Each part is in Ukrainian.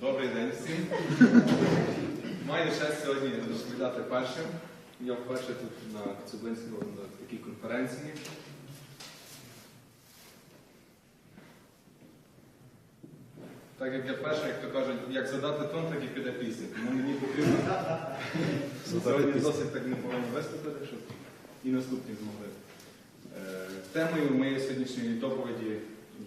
Добрий день всім. Маю честь сьогодні розповідати першим. Я вперше тут на Коцюблинському на такій конференції. Так як я перший, як то кажуть, як задати тон, так і піде пісня. Тому мені потрібно сьогодні досить так непогано виступити, щоб і наступні змогли. Е, Темою моєї сьогоднішньої доповіді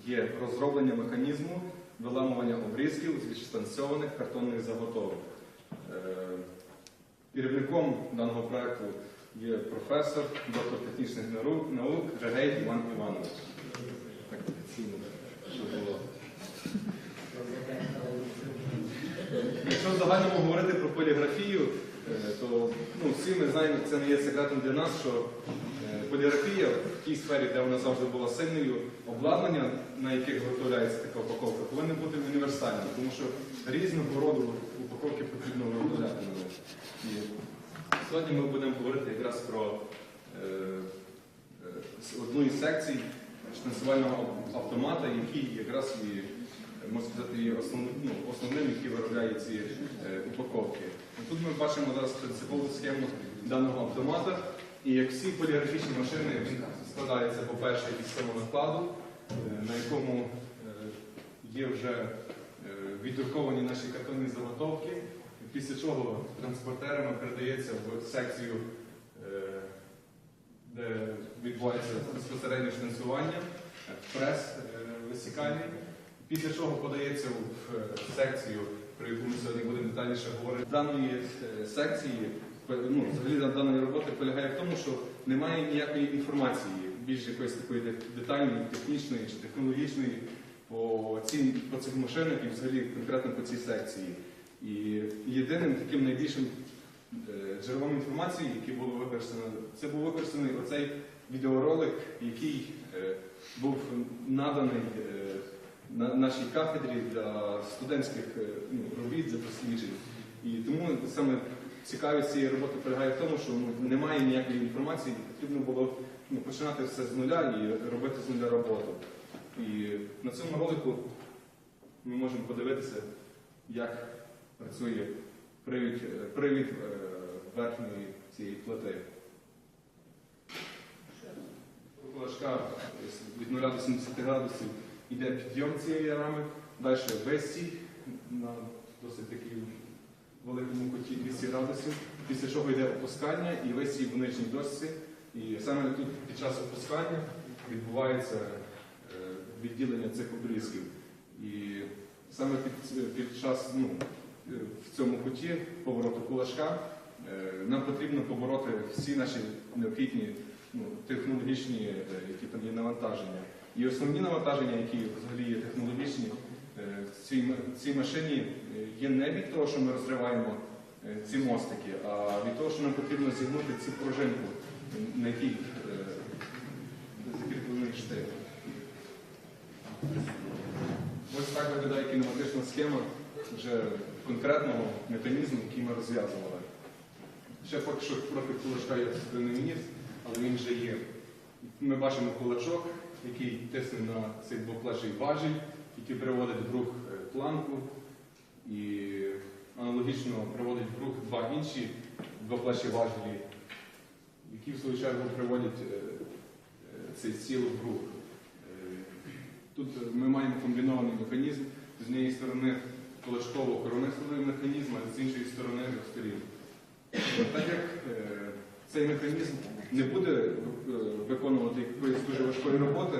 є розроблення механізму виламування обрізків з відштанцьованих картонних заготовок. Е, Керівником даного проекту є професор, доктор технічних наук, Регей Іван Іванович. Так офіційно, що було. Якщо в загальному говорити про поліграфію, то ну, всі ми знаємо, це не є секретом для нас, що е, поліграфія в тій сфері, де вона завжди була сильною, обладнання, на яких виготовляється така упаковка, повинно бути універсальним, тому що різного роду упаковки потрібно виготовляти на. І сьогодні ми будемо говорити якраз про е, е, одну із секцій штанцювального автомата, який якраз і можна сказати, основним, ну, основним, який виробляє ці е, упаковки. Тут ми бачимо зараз принципову схему даного автомата. І як всі поліграфічні машини, він складається, по-перше, із самонакладу, е, на якому е, є вже віддруковані наші картонні заготовки, після чого транспортерами передається в секцію, де відбувається безпосереднє штанцювання, е, прес висікальний. Після чого подається в е, секцію, про яку ми сьогодні будемо детальніше говорити. Даної е, секції, ну, взагалі даної роботи полягає в тому, що немає ніякої інформації, більш якоїсь такої детальної, технічної чи технологічної по, цій, по цих машинах і взагалі конкретно по цій секції. І єдиним таким найбільшим е, джерелом інформації, який було використано, це був використаний оцей відеоролик, який був наданий на нашій кафедрі для студентських е, ну, робіт для досліджень. І тому саме цікавість цієї роботи полягає в тому, що ну, немає ніякої інформації, потрібно було ну, починати все з нуля і робити з нуля роботу. І на цьому ролику ми можемо подивитися, як працює привід, е, привід е, верхньої цієї плити. Флажка від 0 до 70 градусів йде підйом цієї рами, далі вестій на досить такій великому куті 200 градусів, після чого йде опускання і вестій в нижній досці. І саме тут під час опускання відбувається е, відділення цих обрізків. І саме під, під час ну, е, в цьому куті повороту кулачка е, нам потрібно побороти всі наші необхідні ну, технологічні, які там є навантаження. І основні навантаження, які взагалі є технологічні, е, цій, машині е, є не від того, що ми розриваємо е, ці мостики, а від того, що нам потрібно зігнути цю пружинку, на якій закріплений штик. Ось так виглядає кінематична схема вже конкретного механізму, який ми розв'язували. Ще поки що профіль кулачка не вніс, але він вже є. Ми бачимо кулачок, який тисне на цей двоплечий важіль, який приводить в рух е, планку і аналогічно приводить в рух два інші двоплечі важелі, які в свою чергу приводять е, е, цей стіл в рух. Тут ми маємо комбінований механізм, з однієї сторони кулачково-коронисовий механізм, а з іншої сторони сторін. Так як цей механізм не буде е, виконувати якоїсь дуже важкої роботи,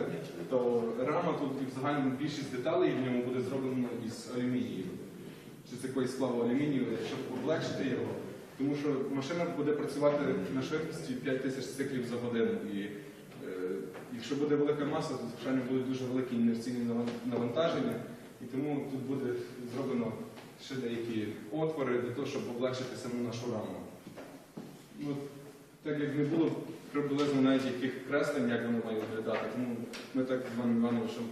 то рама тут і в загальному більшість деталей в ньому буде зроблено із алюмінію. Чи з якоїсь сплаву алюмінію, щоб облегшити його. Тому що машина буде працювати на швидкості 5000 циклів за годину. І е, якщо буде велика маса, то звичайно будуть дуже великі інерційні навантаження. І тому тут буде зроблено ще деякі отвори для того, щоб облегшити саму нашу раму. Ну, так як не було приблизно навіть яких креслень, як воно має виглядати, тому ми так з Іваном Івановичем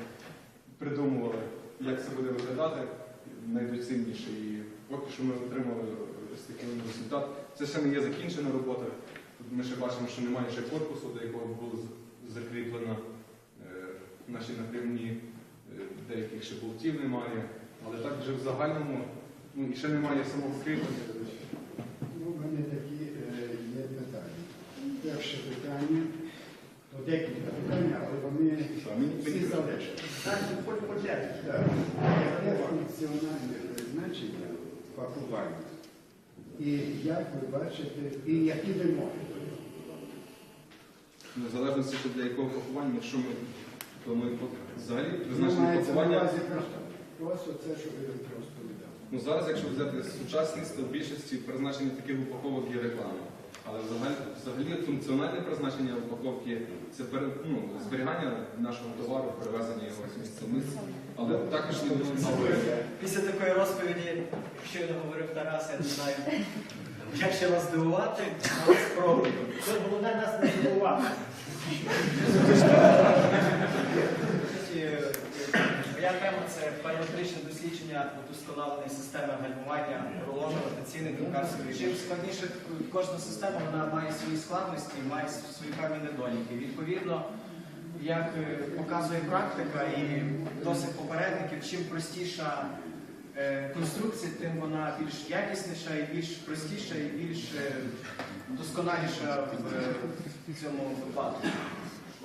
придумували, як це буде виглядати найдоцільніше. І поки що ми отримали ось такий результат. Це ще не є закінчена робота. Ми ще бачимо, що немає ще корпусу, до якого було закріплено е, наші напрямні, е, деяких ще болтів немає. Але так вже в загальному, ну і ще немає самого кріплення. Ну, У мене такі е, є питання. Перше питання, то декілька питань, але вони всі залежать. Так, Яке функціональне призначення пакування? І як ви бачите, і які вимоги? Ну, в залежності що для якого пакування, якщо ми то ми взагалі призначені мається на пакування. увазі просто, просто це, що ви просто видали. Ну зараз, якщо взяти сучасність, то в більшості призначення таких упаковок є реклама. Але взагалі, взагалі функціональне призначення упаковки це пере- ну, зберігання нашого товару, перевезення його з місця в місце. Але також не Після такої розповіді, щойно говорив Тарас, я не знаю, як ще вас здивувати, але спробую. Це головне нас не здивувати. Моя тема це параметричне дослідження удосконаленої системи гальмування рулону ротаційних друкарських. Чим складніше кожна система вона має свої складності, має свої певні недоліки. Відповідно, як е, показує практика і досить попередників, чим простіша е, конструкція, тим вона більш якісніша і більш простіша, і більш е, досконаліша в цьому випадку.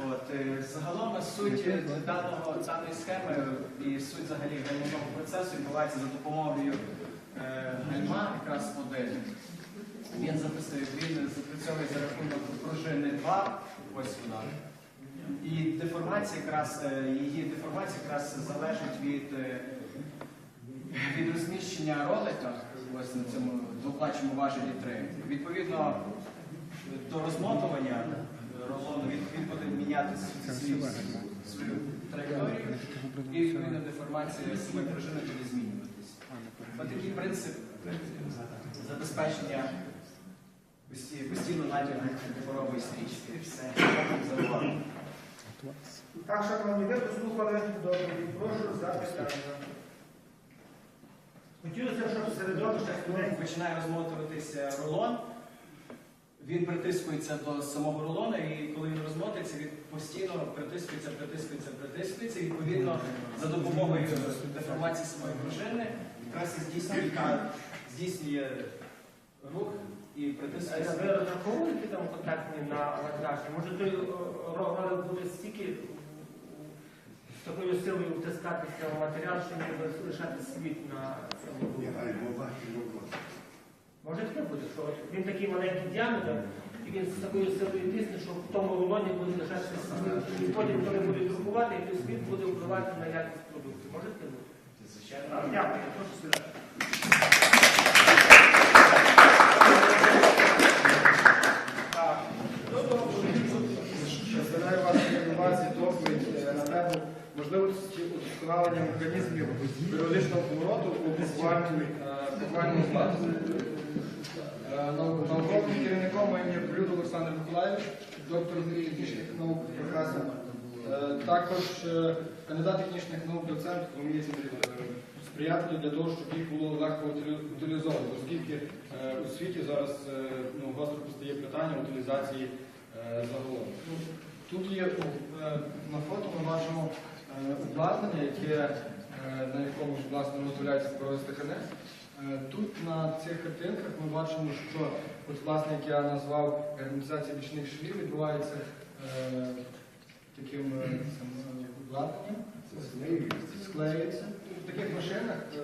От, е, загалом суть даного, даної схеми і суть взагалі гальмового процесу відбувається за допомогою е, гальма, якраз моделі. Він записує, він запрацьовує за рахунок пружини 2, ось вона. І деформація якраз, е, її деформація якраз залежить від, е, від розміщення ролика ось на цьому двоплачому важелі 3. Відповідно, до розмотування рулону він, він буде міняти свою, свою траєкторію і відповідно деформація самої пружини буде змінюватись. Ось такий принцип забезпечення постійно натягу дефорової стрічки. Все. Дякую. Так, шановні, ви послухали добре. Прошу запитання. Хотілося, щоб середовище Починає розмотуватися рулон. Він притискується до самого рулона, і коли він розмотується, він постійно притискується, притискується, притискується. І, Відповідно, за допомогою деформації самої пружини якраз і здійснює, здійснює рух і притискується. ви розраховуєте там контактні на вантажі? Може той ролик буде стільки з такою силою втискатися в матеріал, що не буде лишати слід на цьому? Може таке буде, що він такий маленький діаметр, і він з такою силою тисне, що в тому рулоні буде лишатися. І потім, коли буде друкувати, той слід буде впливати на якість продукції. Може таке бути? Звичайно. Дякую, прошу доповідь е, можливості удосконалення механізмів періодичного повороту у буквальному. Е, нау- Науковим керівником є Блюд Олександр Миколаївич, доктор технічних наук професор. Е, Також е, кандидат технічних наук, доцент вміє сприятливі для того, щоб їх було легко утилі- утилізовувати, оскільки е, у світі зараз е, ну, гостро постає питання утилізації е, загалом. Ну, Тут є е, на фото ми бачимо е, обладнання, яке, е, на якому власне виготовляється пороги стакани. Е, Тут на цих картинках ми бачимо, що от, власне, як я назвав герметизація бічних швів, відбувається е, таким е, е, обладнанням, склеюється. В таких машинах е,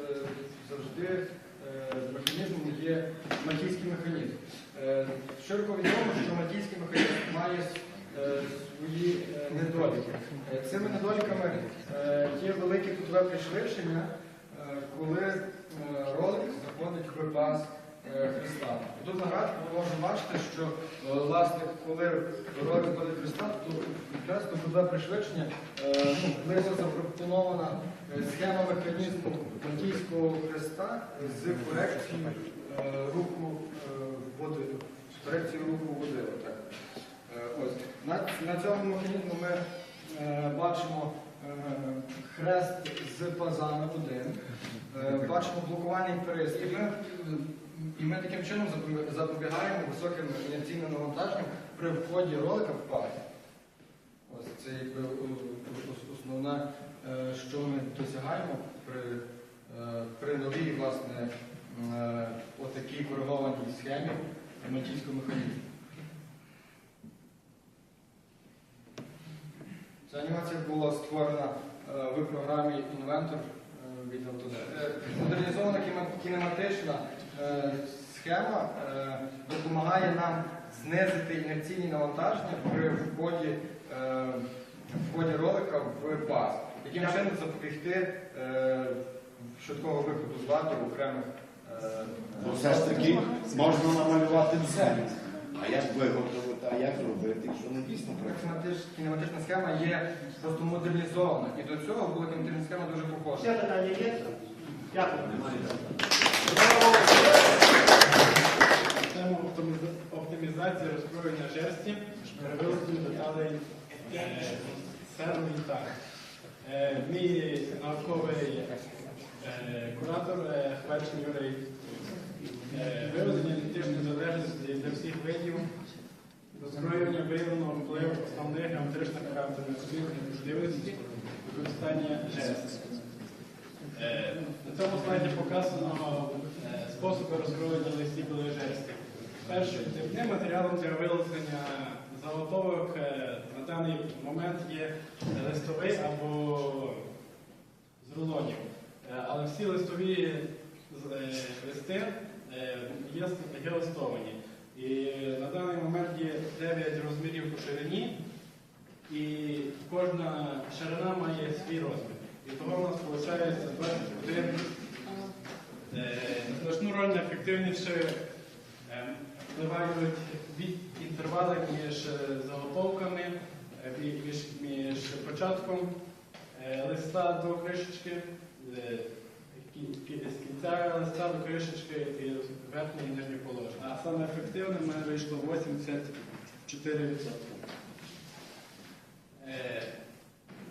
завжди е, механізмом є матійський механізм. Е, Широко відомо, що матійський механізм має е, свої е, недоліки. Е, Цими недоліками е, є велике кутове пришвидшення, е, коли ролик заходить в пас е, Христа. Тут на ми можемо бачити, що е, власне, коли ролик виходить в Христа, то часто кутове пришвидшення е, ну, близько запропонована е, схема механізму Матійського Христа з корекцією е, руху е, води, з корекцією руху води. Е. На, цьому механізму ми е, бачимо е, хрест з пазами один, е, бачимо блокувальний пристрій. І ми таким чином запобігаємо високим інерційним навантаженням при вході ролика в паз. Ось це основне, е, що ми досягаємо при е, е, новій власне е, отакій коригованій схемі ремонтійського механізму. Ця анімація була створена е, в програмі Inventor е, Модернізована кінематична е, схема е, допомагає нам знизити інерційні навантаження при вході, вході ролика в паз. Яким чином запобігти швидкого виходу з ладу окремих е, Бо все ж таки можна намалювати все. А як виготовити, а як зробити, якщо не дійсно працює? Кінематич- Кінематична схема є просто модернізована. І до цього була кінематична схема дуже похожа. Ще питання є? Дякую. Тему оптимізації розкроєння жерсті перевеликою деталей е, і так. Е, Мій науковий е, куратор Хвечний Юрій виведення літичної залежності для всіх видів розкроювання виявлено вплив основних геометричних характерних можливості використання жестів. Е, На цьому слайді показано е, способи розкроєння листів жерстів. Перший типним матеріалом для вилучення заготовок е, на даний момент є листовий або з рулонів. Але всі листові листи є листовані. І на даний момент є 9 розмірів по ширині, і кожна ширина має свій розмір. І того у нас виходить 21. Е, Значну роль на ефективніше е, впливають від інтервали між е, заготовками, між, між початком листа до кришечки, з кінця листа до кришечки і верхнє і нижнє положення. А саме ефективним в мене вийшло 84%. Е,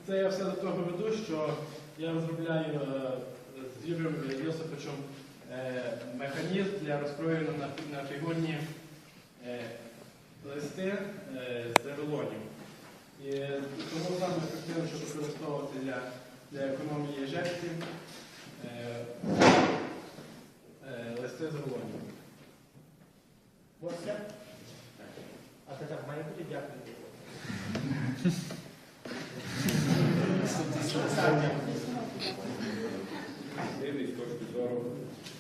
Це я все до того веду, що я розробляю е, з Юрієм Йосиповичем е, механізм для розкроєння на, фігурні листи з рулонів. І тому саме ефективно, щоб використовувати для, для економії жертв листи з рулонів. Ось це? А це так має бути дякую. ефективність з точки зору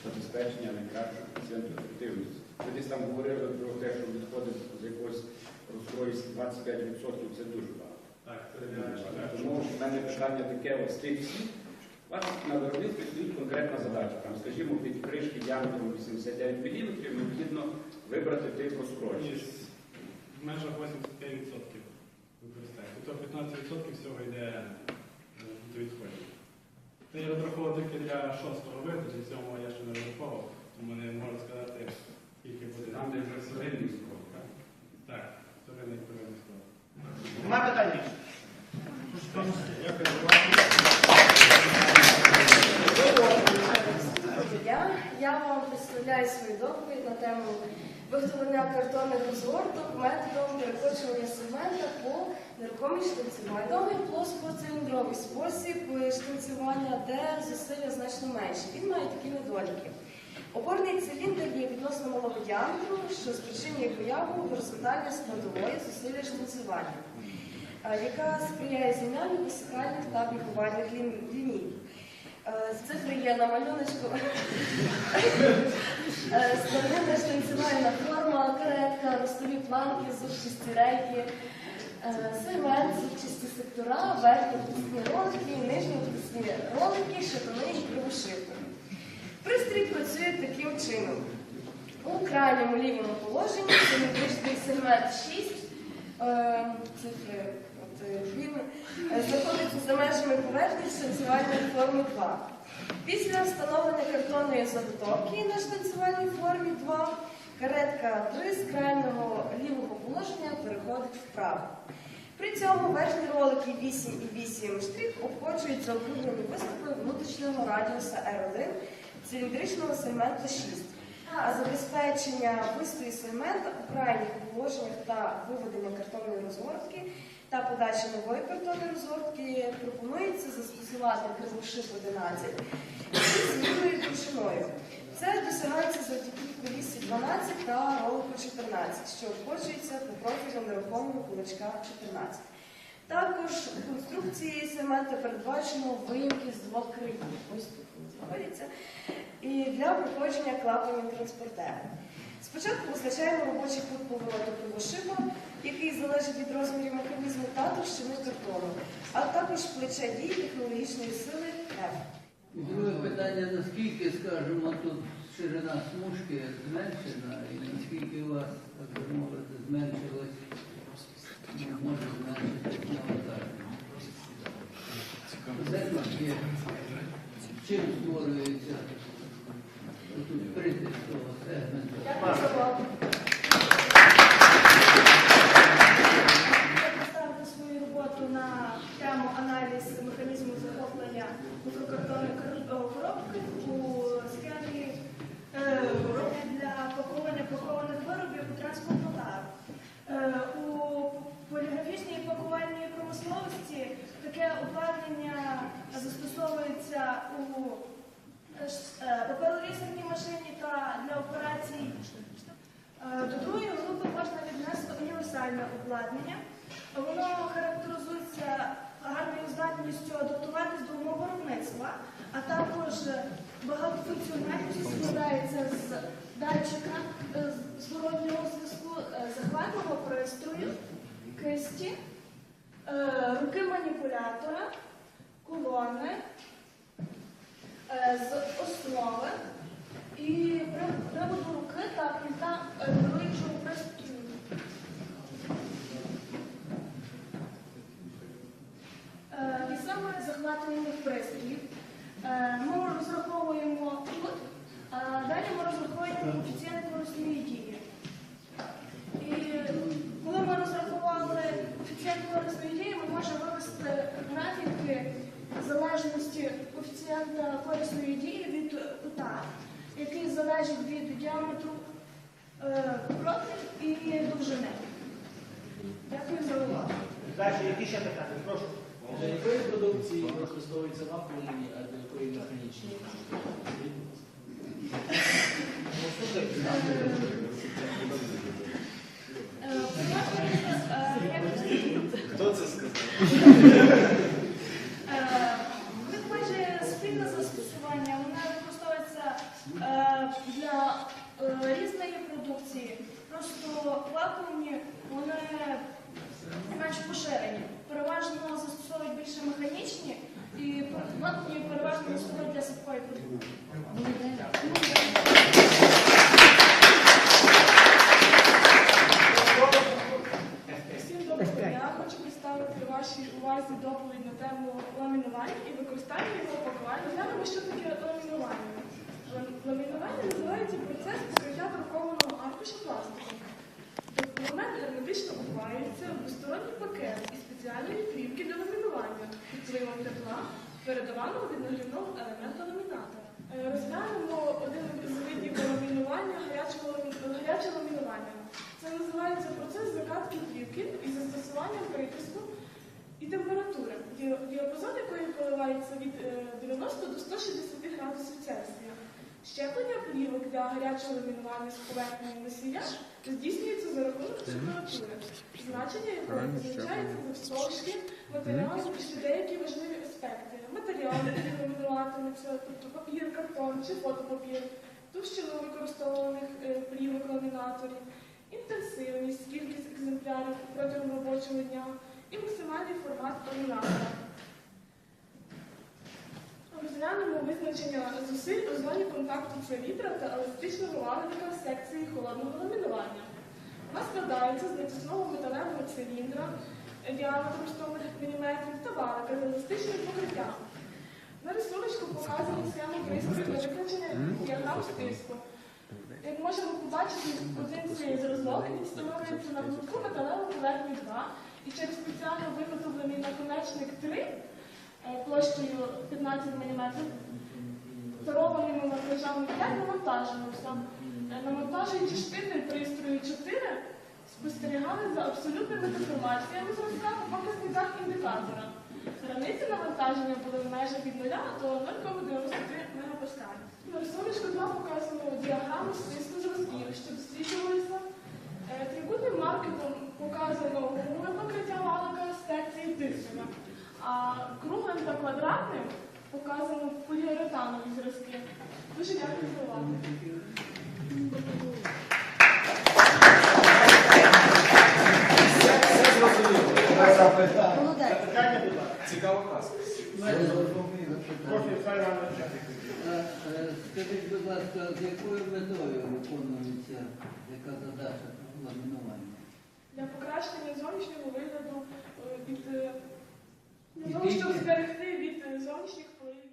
забезпечення найкращої пацієнту ефективності. Ви десь там говорили про те, що відходить з якогось розкрою 25% це дуже багато. Так, це Тому в мене питання таке, ось вас на виробництві стоїть конкретна задача. Там, скажімо, під кришки діаметром 89 мм необхідно вибрати тип розкрою. В межах 85% використання. Тобто 15% всього йде е, до відходів. Це я розраховував тільки для шостого виходу, для цього я ще не розраховував, тому не можу сказати, скільки буде. Там, де вже солідний склад, так? Так, вторинний склад. Нема більше? Дякую вам представляю свою доповідь на тему виготовлення картонних розгорток методом перекочування сегмента по нерухомій штанцюванні. Відомий плоскоциліндровий спосіб штанцювання, де зусилля значно менші. Він має такі недоліки. Опорний циліндр є відносно малого діаметру, що спричинює появу горизонтальної складової зусилля штанцювання, е, яка сприяє змінанню висихальних та біговальних лін- ліній. Е, Цифри є на малюночку. Е, Складнина штанцювальна форма, каретка, ростові планки, зубчасті рейки, е, сегмент, зубчасті сектора, верхні впускні ролики, нижні впускні ролики, шатуни і кривошипи. Пристрій працює таким чином. У крайньому лівому положенні симетричний сегмент 6, е, цифри от, е, знаходиться за межами поверхні штанцювальної форми 2. Після встановлення картонної заготовки на штанцювальній формі 2 каретка 3 з крайнього лівого положення переходить вправо. При цьому верхні ролики 8 і 8 штрих обходжують заокруглені виступи внутрішнього радіуса R1 циліндричного сегмента 6. а забезпечення вистою сегмента у крайніх положеннях та виведення картонної розгортки та нової картонної розгортки пропонується застосувати кривошип 11 з змінною товщиною. Це досягається завдяки колісі 12 та ролику 14, що обходжується по профілю нерухомого кулачка 14. Також у конструкції сегмента передбачено виїмки з двох країн. Ось тут знаходяться. І для проходження клапанів транспортера. Спочатку визначаємо робочий кут повороту кривошипа, який залежить від розмірів механізму та товщини картону, а також плеча дій технологічної сили F. Друге питання, наскільки, скажімо, тут ширина смужки зменшена, і наскільки у вас, так би мовити, зменшилось, ну, може зменшитись навантаження. Це тут є, чим створюється тут притиск того сегменту. Дякую за увагу. Я представити свою роботу на тему аналіз механізму захоплення мікрокартонної кор- коробки у схемі е, для пакування пакованих виробів у транспортну тару. Е, У поліграфічній пакувальній промисловості таке обладнання застосовується у е, ш- е, паперорізерній машині та для операцій Е, До другої групи можна віднести універсальне обладнання. Воно характеризується гарною здатністю адаптуватись до умов виробництва, а також багатофункціональністю складається з датчика е, зворотнього зв'язку, е, захватного пристрою, кисті, е, руки маніпулятора, колони, з основи і при- приводу руки та е, керуючого Amen. Використання його пакування. Глянемо, що таке ламінування. Ламінування називається процес покриття друкованого аркуша пластиком. Документ герметично ховається в двосторонній пакет із спеціальної плівки для ламінування під впливом тепла, передаваного від нагрівного елемента ламіната. Е, Розглянемо один із видів ламінування гаряче ламінування. Це називається процес закатки плівки із застосуванням притиску і температури, діапазон якої коливається від е, 90 до 160 градусів Цельсія. Щеплення плівок для гарячого ламінування з поверхні носія здійснюється за рахунок температури, значення якої визначається завстовшки матеріалів і ще деякі важливі аспекти. Матеріали, які ламінуватимуться, тобто папір, картон чи фотопапір, товщину використовуваних е, плівок ламінаторів, інтенсивність, кількість екземплярів протягом робочого дня і максимальний формат ламінатора. Розглянемо визначення зусиль у зоні контакту циліндра та еластичного лагодника в секції холодного ламінування. Вона складається з натисного металевого циліндра діаметром 100 мм та валика з еластичним покриттям. На рисунку показано схему пристрою для визначення діаграм стиску. Як можемо побачити, один зразок він встановлюється на блоку металеву поверхню 2 і через спеціально виготовлений наконечник 3 е, площею 15 мм, тарованими монтажами 5 навантажувався. Навантажуючи штини пристрою 4, спостерігали за абсолютними деформаціями зразка по показниках індикатора. Границі навантаження були в межах від 0 до 0,93 МПа. На рисунку 2 показано діаграму стиску зразків, що досліджувалися. Е, Трикутним маркером показано гумове покриття валика секції тиску, а круглим та квадратним показано поліуретанові зразки. Дуже дякую за увагу. Цікава казка. Скажіть, будь ласка, з якою метою виконується яка задача ламінування? Для покращення зовнішнього вигляду е, від не для того, щоб зберегти від е, зовнішніх впливів.